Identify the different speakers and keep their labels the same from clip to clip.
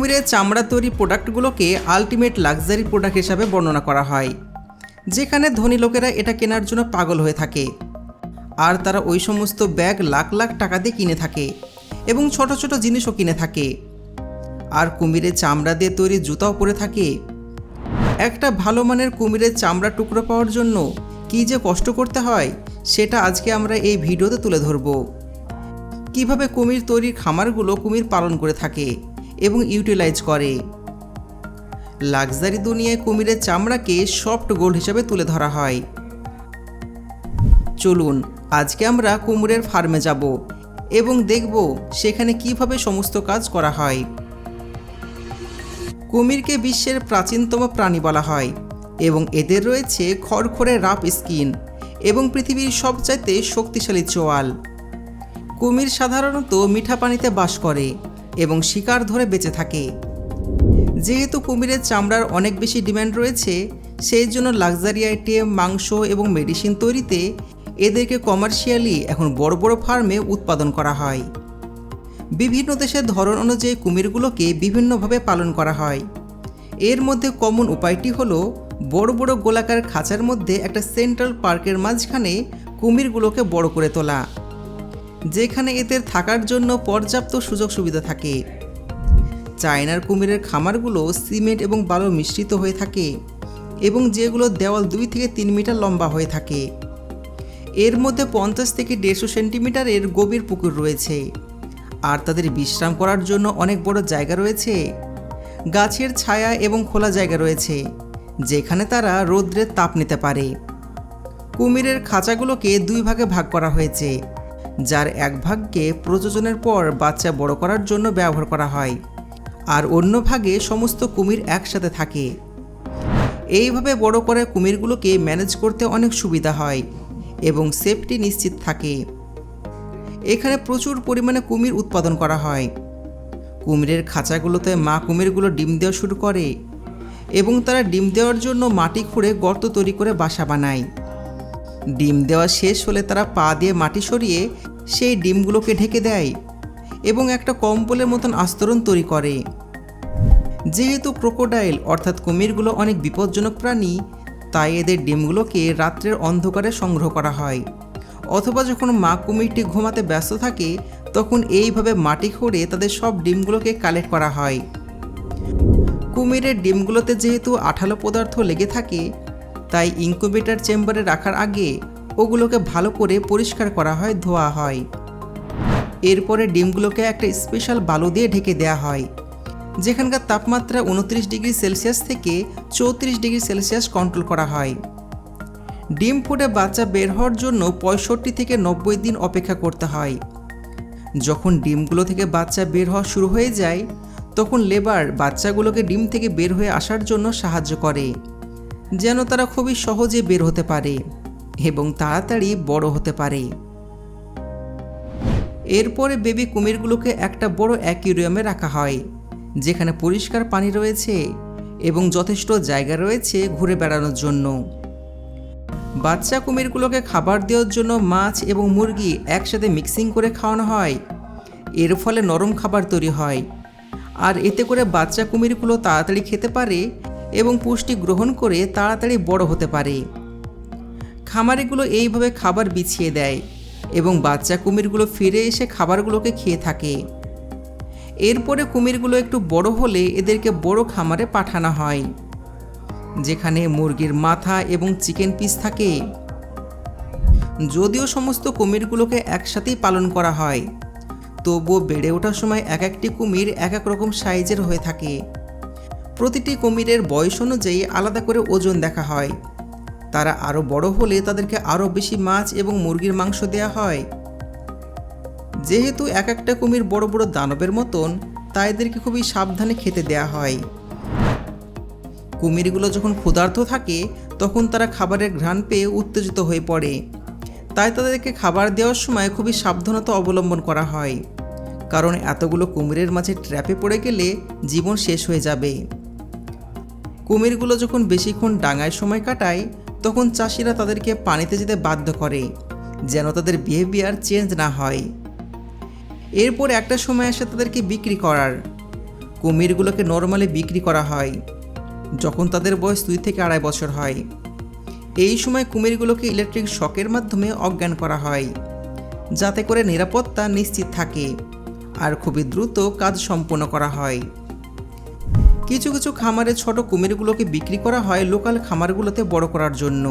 Speaker 1: কুমিরের চামড়া তৈরি প্রোডাক্টগুলোকে আলটিমেট লাক্সারি প্রোডাক্ট হিসাবে বর্ণনা করা হয়। যেখানে ধনী লোকেরা এটা কেনার জন্য পাগল হয়ে থাকে। আর তারা ওই সমস্ত ব্যাগ লাখ লাখ টাকা দিয়ে কিনে থাকে এবং ছোট ছোট জিনিসও কিনে থাকে। আর কুমিরের চামড়া দিয়ে তৈরি জুতাও পরে থাকে। একটা ভালো মানের কুমিরের চামড়া টুকরো পাওয়ার জন্য কী যে কষ্ট করতে হয়, সেটা আজকে আমরা এই ভিডিওতে তুলে ধরব। কীভাবে কুমির তৈরির খামারগুলো কুমির পালন করে থাকে। এবং ইউটিলাইজ করে। লাক্সারি দুনিয়ায় কুমিরের চামড়াকে সফট গোল্ড হিসাবে তুলে ধরা হয়। চলুন, আজকে আমরা কুমিরের ফার্মে যাব এবং দেখব সেখানে কীভাবে সমস্ত কাজ করা হয়। কুমিরকে বিশ্বের প্রাচীনতম প্রাণী বলা হয় এবং এদের রয়েছে খড়খড়ে রাফ স্কিন এবং পৃথিবীর সবচাইতে শক্তিশালী চোয়াল। কুমির সাধারণত মিঠা পানিতে বাস করে। এবং শিকার ধরে বেঁচে থাকে। যেহেতু কুমিরের চামড়ার অনেক বেশি ডিমান্ড রয়েছে, সেই জন্য লাক্সারি আইটেম মাংস এবং মেডিসিন তৈরিতে এদেরকে কমার্শিয়ালি এখন বড় বড় ফার্মে উৎপাদন করা হয়। বিভিন্ন দেশের ধরন অনুযায়ী কুমিরগুলোকে বিভিন্নভাবে পালন করা হয়। এর মধ্যে কমন উপায়টি হলো, বড় বড় গোলাকার খাঁচার মধ্যে একটা সেন্ট্রাল পার্কের মাঝখানে কুমিরগুলোকে বড় করে তোলা। যেখানে এদের থাকার জন্য পর্যাপ্ত সুযোগ সুবিধা থাকে। চায়নার কুমিরের খামারগুলো সিমেন্ট এবং বালু মিশ্রিত হয়ে থাকে এবং যেগুলো দেওয়াল দুই থেকে তিন মিটার লম্বা হয়ে থাকে। এর মধ্যে পঞ্চাশ থেকে দেড়শো সেন্টিমিটারের গভীর পুকুর রয়েছে। আর তাদের বিশ্রাম করার জন্য অনেক বড় জায়গা রয়েছে। গাছের ছায়া এবং খোলা জায়গা রয়েছে, যেখানে তারা রৌদ্রের তাপ নিতে পারে। কুমিরের খাঁচাগুলোকে দুই ভাগে ভাগ করা হয়েছে। যার এক ভাগকে প্রযোজনের পর বাচ্চা বড় করার জন্য ব্যবহার করা হয়, আর অন্য ভাগে সমস্ত কুমির একসাথে থাকে। এইভাবে বড় করে কুমিরগুলোকে ম্যানেজ করতে অনেক সুবিধা হয় এবং সেফটি নিশ্চিত থাকে। এখানে প্রচুর পরিমাণে কুমির উৎপাদন করা হয়। কুমিরের খাঁচাগুলোতে মা কুমিরগুলো ডিম দেওয়া শুরু করে এবং তারা ডিম দেওয়ার জন্য মাটি খুঁড়ে গর্ত তৈরি করে বাসা বানায়। ডিম দেওয়া শেষ হলে তারা পা দিয়ে মাটি সরিয়ে সেই ডিমগুলোকে ঢেকে দেয় এবং একটা কম্বলের মতন আস্তরণ তৈরি করে। যেহেতু ক্রোকোডাইল অর্থাৎ কুমিরগুলো অনেক বিপজ্জনক প্রাণী, তাই এদের ডিমগুলোকে রাত্রের অন্ধকারে সংগ্রহ করা হয়। অথবা যখন মা কুমিরটি ঘুমাতে ব্যস্ত থাকে, তখন এইভাবে মাটি খুঁড়ে তাদের সব ডিমগুলোকে কালেক্ট করা হয়। কুমিরের ডিমগুলোতে যেহেতু আঠালো পদার্থ লেগে থাকে, তাই ইনকুবেটর চেম্বারে রাখার আগে ওগুলোকে ভালো করে পরিষ্কার করা হয়, ধোয়া হয়। এরপরে ডিমগুলোকে একটা স্পেশাল বালু দিয়ে ঢেকে দেওয়া হয়। যেখানকার তাপমাত্রা উনত্রিশ ডিগ্রি সেলসিয়াস থেকে চৌত্রিশ ডিগ্রি সেলসিয়াস কন্ট্রোল করা হয়। ডিম ফুটে বাচ্চা বের হওয়ার জন্য পঁয়ষট্টি থেকে নব্বই দিন অপেক্ষা করতে হয়। যখন ডিমগুলো থেকে বাচ্চা বের হওয়া শুরু হয়ে যায়, তখন লেবার বাচ্চাগুলোকে ডিম থেকে বের হয়ে আসার জন্য সাহায্য করে, যেন তারা খুবই সহজে বের হতে পারে। এবং তাড়াতাড়ি বড় হতে পারে। এরপরে বেবি কুমিরগুলোকে একটা বড় অ্যাকুরিয়ামে রাখা হয়, যেখানে পরিষ্কার পানি রয়েছে এবং যথেষ্ট জায়গা রয়েছে ঘুরে বেড়ানোর জন্য। বাচ্চা কুমিরগুলোকে খাবার দেওয়ার জন্য মাছ এবং মুরগি একসাথে মিক্সিং করে খাওয়ানো হয়। এর ফলে নরম খাবার তৈরি হয়। আর এতে করে বাচ্চা কুমিরগুলো তাড়াতাড়ি খেতে পারে এবং পুষ্টি গ্রহণ করে তাড়াতাড়ি বড় হতে পারে। খামারিগুলো এইভাবে খাবার বিছিয়ে দেয় এবং বাচ্চা কুমিরগুলো ফিরে এসে খাবারগুলোকে খেয়ে থাকে। এরপরে কুমিরগুলো একটু বড় হলে এদেরকে বড় খামারে পাঠানো হয়, যেখানে মুরগির মাথা এবং চিকেন পিস থাকে। যদিও সমস্ত কুমিরগুলোকে একসাথেই পালন করা হয়, তবুও বেড়ে ওঠার সময় এক একটি কুমির এক এক রকম সাইজের হয়ে থাকে। প্রতিটি কুমিরের বয়স অনুযায়ী আলাদা করে ওজন দেখা হয়। তারা আরও বড় হলে তাদেরকে আরও বেশি মাছ এবং মুরগির মাংস দেওয়া হয়। যেহেতু এক একটা কুমির বড় বড় দানবের মতন, তাই এদেরকে খুবই সাবধানে খেতে দেয়া হয়। কুমিরগুলো যখন ক্ষুধার্ত থাকে, তখন তারা খাবারের ঘ্রাণ পেয়ে উত্তেজিত হয়ে পড়ে। তাই তাদেরকে খাবার দেওয়ার সময় খুবই সাবধানতা অবলম্বন করা হয়। কারণ এতগুলো কুমিরের মাঝে ট্র্যাপে পড়ে গেলে জীবন শেষ হয়ে যাবে। কুমিরগুলো যখন বেশিক্ষণ ডাঙায় সময় কাটায় তখন চাষিরা তাদেরকে পানিতে যেতে বাধ্য করে, যেন তাদের বিহেভিয়ার চেঞ্জ না হয়। এরপর একটা সময় আসে তাদেরকে বিক্রি করার। কুমিরগুলোকে নর্মালি বিক্রি করা হয়, যখন তাদের বয়স দুই থেকে আড়াই বছর হয়। এই সময় কুমিরগুলোকে ইলেকট্রিক শকের মাধ্যমে অজ্ঞান করা হয়, যাতে করে নিরাপত্তা নিশ্চিত থাকে, আর খুবই দ্রুত কাজ সম্পন্ন করা হয়। কিছু কিছু খামারে ছোট কুমিরগুলোকে বিক্রি করা হয় লোকাল খামারগুলোতে বড় করার জন্য।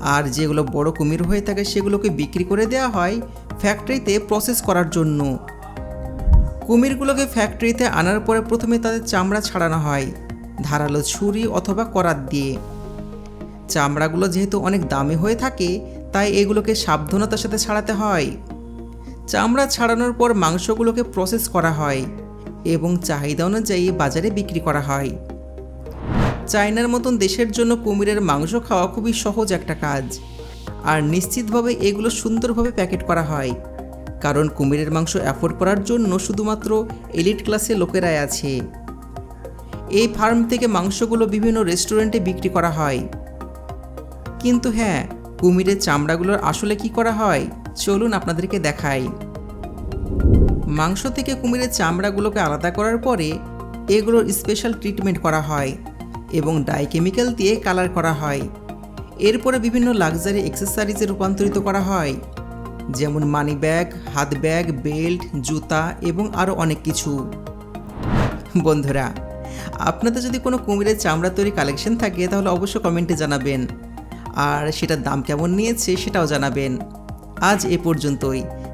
Speaker 1: আর যেগুলো বড় কুমির হয়ে থাকে সেগুলোকে বিক্রি করে দেওয়া হয় ফ্যাক্টরিতে প্রসেস করার জন্য। কুমিরগুলোকে ফ্যাক্টরিতে আনার পরে প্রথমে তাদের চামড়া ছাড়ানো হয়, ধারালো ছুরি অথবা করাত দিয়ে। চামড়াগুলো যেহেতু অনেক দামি হয়ে থাকে, তাই এগুলোকে সাবধানতার সাথে ছাড়াতে হয়। চামড়া ছাড়ানোর পর মাংসগুলোকে প্রসেস করা হয়। এবং চাহিদা অনুযায়ী বাজারে বিক্রি করা হয়। চায়নার মতন দেশের জন্য কুমিরের মাংস খাওয়া খুবই সহজ একটা কাজ। আর নিশ্চিতভাবে এগুলো সুন্দরভাবে প্যাকেট করা হয়। কারণ কুমিরের মাংস অ্যাফোর্ড করার জন্য শুধুমাত্র এলিট ক্লাসে লোকেরাই আছে। এই ফার্ম থেকে মাংসগুলো বিভিন্ন রেস্টুরেন্টে বিক্রি করা হয়। কিন্তু হ্যাঁ কুমিরের চামড়াগুলোর আসলে কি করা হয়? চলুন আপনাদেরকে দেখাই। মাংস থেকে কুমিরের চামড়াগুলোকে আলাদা করার পরে এগুলোর স্পেশাল ট্রিটমেন্ট করা হয় এবং ডাই কেমিক্যাল দিয়ে কালার করা হয়। এরপরে বিভিন্ন লাক্সারি অ্যাক্সেসরিজে রূপান্তরিত করা হয়, যেমন মানি ব্যাগ হাত ব্যাগ বেল্ট জুতা এবং আরও অনেক কিছু। বন্ধুরা, আপনাদের যদি কোনো কুমিরের চামড়া তৈরি কালেকশন থাকে, তাহলে অবশ্যই কমেন্টে জানাবেন। আর সেটার দাম কেমন নিয়েছে সেটাও জানাবেন। আজ এ পর্যন্তই।